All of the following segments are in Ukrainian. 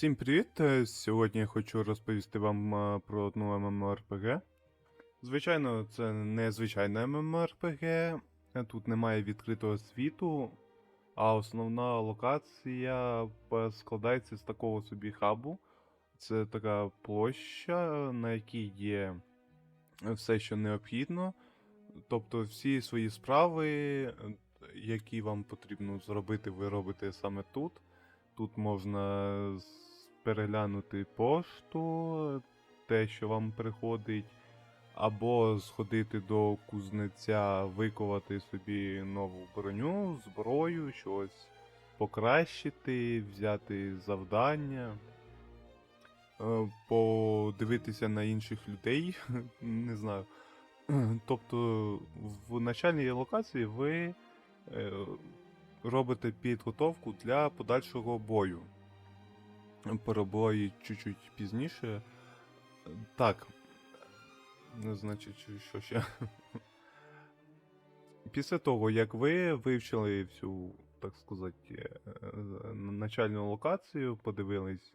Всім привіт! Е, Сьогодні я хочу розповісти вам е, про одну MMORPG. Звичайно, це не звичайне MMORPG, е, тут немає відкритого світу, а основна локація складається з такого собі хабу. Це така площа, на якій є все, що необхідно. Тобто всі свої справи, які вам потрібно зробити, ви робите саме тут. Тут можна переглянути пошту, те, що вам приходить, або сходити до кузнеця, виковати собі нову броню, зброю, щось покращити, взяти завдання, е, подивитися на інших людей, не знаю. Тобто в начальній локації ви е, робите підготовку для подальшого бою. Про бої чуть-чуть пізніше. Так. Ну, значить, що ще? Після того, як ви вивчили всю, так сказати, е, начальну локацію, подивились,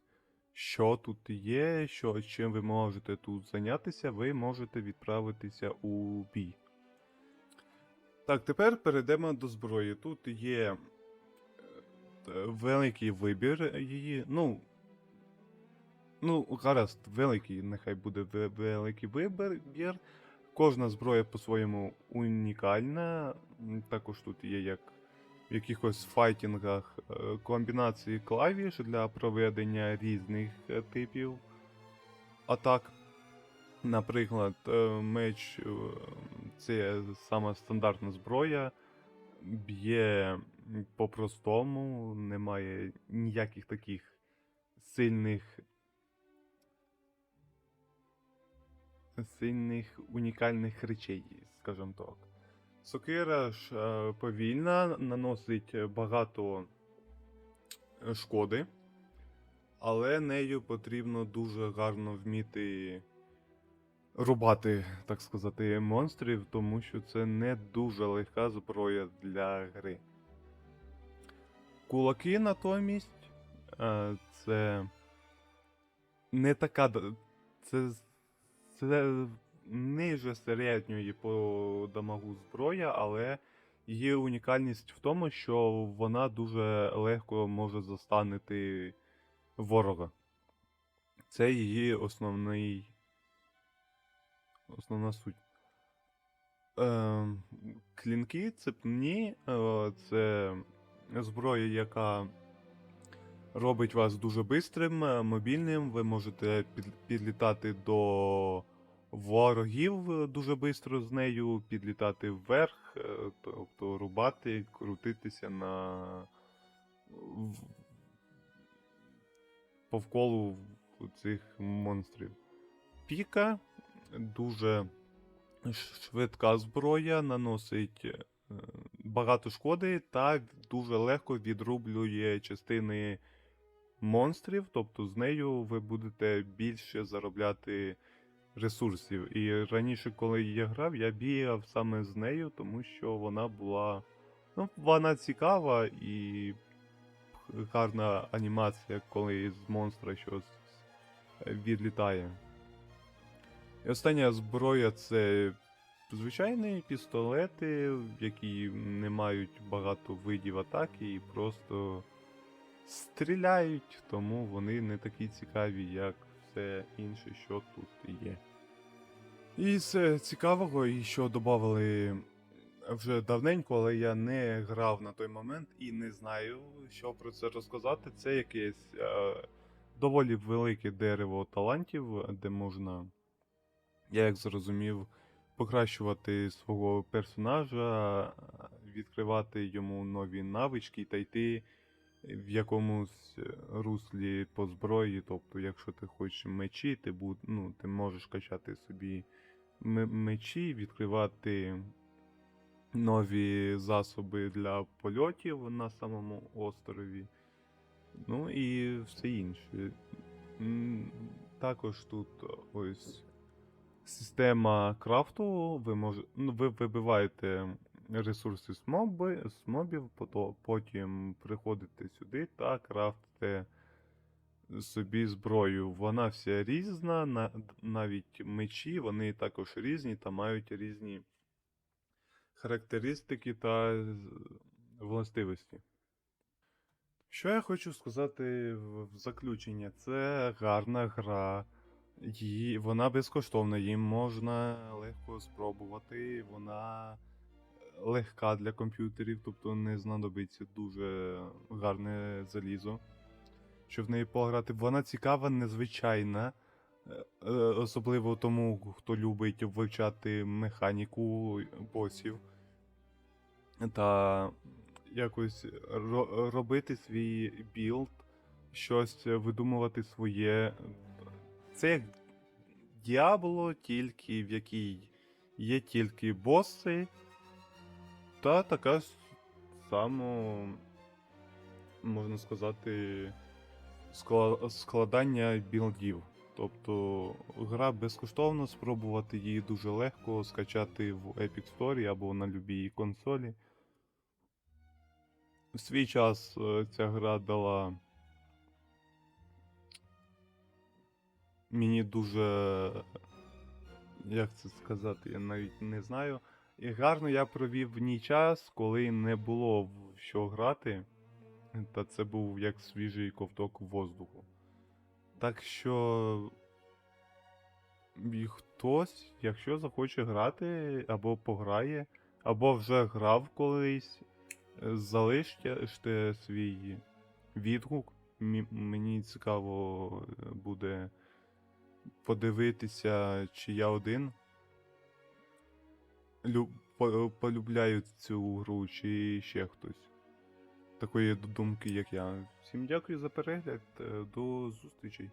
що тут є, що, чим ви можете тут зайнятися, ви можете відправитися у бій. Так, тепер перейдемо до зброї. Тут є е, великий вибір її. Ну. Ну, гаразд, великий, нехай буде великий вибір. Кожна зброя по-своєму унікальна. Також тут є як в якихось файтінгах е, комбінації клавіш для проведення різних е, типів атак. Наприклад, е, меч це сама стандартна зброя, б'є по-простому, немає ніяких таких сильних. Сильних унікальних речей, скажімо так. Сокира ж е, повільна, наносить багато е, шкоди, але нею потрібно дуже гарно вміти рубати, так сказати, монстрів, тому що це не дуже легка зброя для гри. Кулаки натомість е, це не така. Це, це ниже середньої по дамагу зброя, але її унікальність в тому, що вона дуже легко може застанити ворога. Це її основний. Основна суть. Е, клінки, цепні, е, це зброя, яка робить вас дуже бистрим, е, мобільним. Ви можете підлітати до ворогів е, дуже швидко з нею, підлітати вверх, е, тобто рубати, крутитися на повколу цих монстрів. Піка дуже швидка зброя, наносить багато шкоди та дуже легко відрублює частини монстрів, тобто з нею ви будете більше заробляти ресурсів. І раніше, коли я грав, я бігав саме з нею, тому що вона була. Ну, вона цікава і гарна анімація, коли з монстра щось відлітає. І остання зброя це звичайні пістолети, які не мають багато видів атаки і просто стріляють, тому вони не такі цікаві, як все інше, що тут є. І з цікавого, і що додали вже давненько, але я не грав на той момент і не знаю, що про це розказати. Це якесь е, доволі велике дерево талантів, де можна, я як зрозумів, покращувати свого персонажа, відкривати йому нові навички та йти в якомусь е, руслі по зброї. Тобто, якщо ти хочеш мечі, ти, буд, ну, ти можеш качати собі мечі, відкривати нові засоби для польотів на самому острові. Ну і все інше. Також тут ось система крафту. Ви мож... ну, ви вибиваєте ресурси з, мобів, потім приходите сюди та крафтите собі зброю. Вона вся різна, на- навіть мечі, вони також різні та мають різні характеристики та властивості. Що я хочу сказати в заключення? Це гарна гра. Її, вона безкоштовна, її можна легко спробувати. Вона легка для комп'ютерів, тобто не знадобиться дуже гарне залізо, щоб в неї пограти. Вона цікава, незвичайна. е, е, Особливо тому, хто любить вивчати механіку босів та якось робити свій білд, щось видумувати своє. Це як Діабло, тільки в якій є тільки боси, та така само, можна сказати, складання білдів. Тобто гра безкоштовна, спробувати її дуже легко скачати в Epic Store або на любій консолі. В свій час е, ця гра дала мені дуже. Як це сказати, я навіть не знаю. І гарно я провів в ній час, коли не було в що грати. Та це був як свіжий ковток воздуху. Так що. І хтось, якщо захоче грати, або пограє, або вже грав колись, залиште свій відгук. Мені цікаво буде подивитися, чи я один лю- по- цю гру, чи ще хтось. Такої думки, як я. Всім дякую за перегляд. е, До зустрічей.